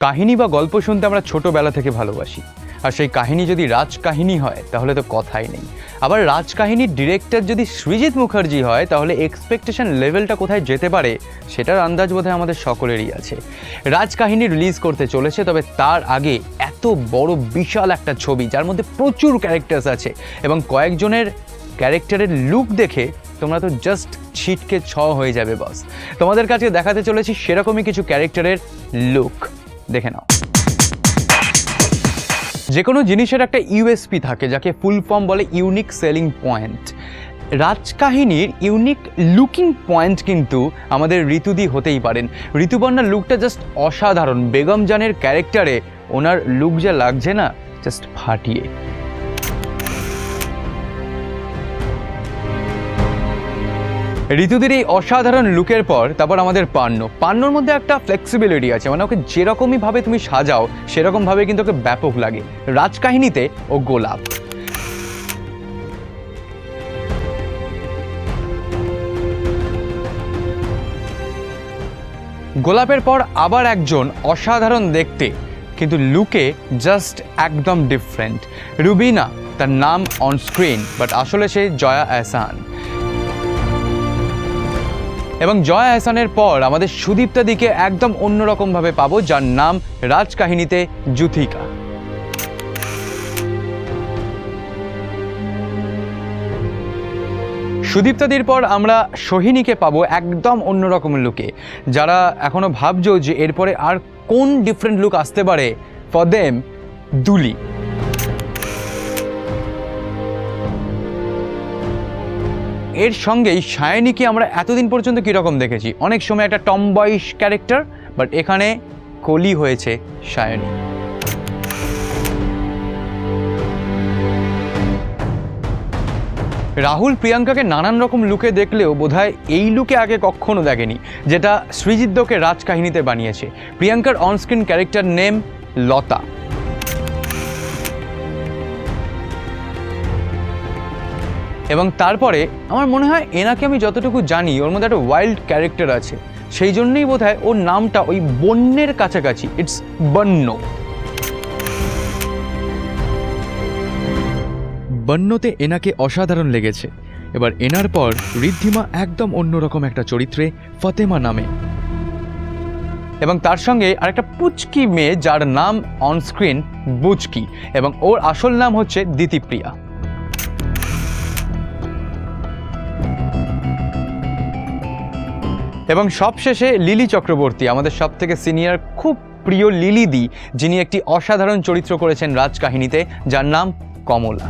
কাহিনী বা গল্প শুনতে আমরা ছোটবেলা থেকে ভালোবাসি। আর সেই কাহিনী যদি রাজকাহিনী হয়, তাহলে তো কথাই নেই। আবার রাজকাহিনীর ডিরেক্টর যদি সৃজিৎ মুখার্জি হয়, তাহলে এক্সপেকটেশন লেভেলটা কোথায় যেতে পারে, সেটার আন্দাজ বোধহয় আমাদের সকলেরই আছে। রাজকাহিনী রিলিজ করতে চলেছে, তবে তার আগে এত বড় বিশাল একটা ছবি, যার মধ্যে প্রচুর ক্যারেক্টার্স আছে এবং কয়েকজনের ক্যারেক্টারের লুক দেখে তোমরা তো জাস্ট ছিটকে ছ হয়ে যাবে বস তোমাদের কাছে দেখাতে চলেছি সেরকমই কিছু ক্যারেক্টারের লুক দেখে নাও। যে কোনো জিনিসের একটা ইউএসপি থাকে, যাকে ফুল ফর্ম বলে ইউনিক সেলিং পয়েন্ট। রাজকাহিনীর ইউনিক লুকিং পয়েন্ট কিন্তু আমাদের ঋতুদি হতেই পারেন। ঋতুপর্ণার লুকটা জাস্ট অসাধারণ। বেগম জানের ক্যারেক্টারে ওনার লুক যা লাগছে না, জাস্ট ফাটিয়ে। ঋতুদের এই অসাধারণ লুকের পর তারপর আমাদের পান্ন। পান্নর মধ্যে একটা ফ্লেক্সিবিলিটি আছে মানে ওকে যেরকমই ভাবে তুমি সাজাও, সেরকম ভাবে কিন্তু ওকে ব্যাপক লাগে। রাজকাহিনীতে ও গোলাপ। গোলাপের পর আবার একজন অসাধারণ দেখতে, কিন্তু লুকে জাস্ট একদম ডিফারেন্ট রুবিনা, তার নাম অন স্ক্রিন বাট আসলে সে জয়া এহসান। এবং জয়া এহসানের পর আমাদের সুদীপ্তা দিকে একদম অন্যরকমভাবে পাবো, যার নাম রাজকাহিনীতে জুথিকা। সুদীপ্তাদির পর আমরা সোহিনীকে পাবো একদম অন্যরকম লুকে। যারা এখনও ভাবছ যে এরপরে আর কোন ডিফারেন্ট লুক আসতে পারে ফর দেম দুলি। এর সঙ্গেই সায়নীকে আমরা এতদিন পর্যন্ত কীরকম দেখেছি? অনেক সময় একটা টম বয়স ক্যারেক্টার বাট এখানে কলি হয়েছে সায়নী রাহুল প্রিয়াঙ্কাকে নানান রকম লুকে দেখলেও বোধহয় এই লুকে আগে কখনো দেখেনি, যেটা শ্রীজিদ্দকে রাজকাহিনীতে বানিয়েছে। প্রিয়াঙ্কার অনস্ক্রিন ক্যারেক্টার নেম লতা। এবং তারপরে আমার মনে হয় এনাকে আমি যতটুকু জানি, ওর মধ্যে একটা ওয়াইল্ড ক্যারেক্টার আছে। সেই জন্যই বোধ হয় ওর নামটা ওই বন্যের কাছাকাছি। ইটস বন্য। বন্যতে এনাকে অসাধারণ লেগেছে। এবার এনার পর ঋদ্ধিমা একদম অন্যরকম একটা চরিত্রে ফতেমা নামে। এবং তার সঙ্গে আরেকটা পুচকি মেয়ে যার নাম অনস্ক্রিন বুচকি। এবং ওর আসল নাম হচ্ছে দিতিপ্রিয়া। এবং সবশেষে লিলি চক্রবর্তী, আমাদের সব থেকে সিনিয়র খুব প্রিয় লিলি দি, যিনি একটি অসাধারণ চরিত্র করেছেন রাজকাহিনীতে, যার নাম কমলা।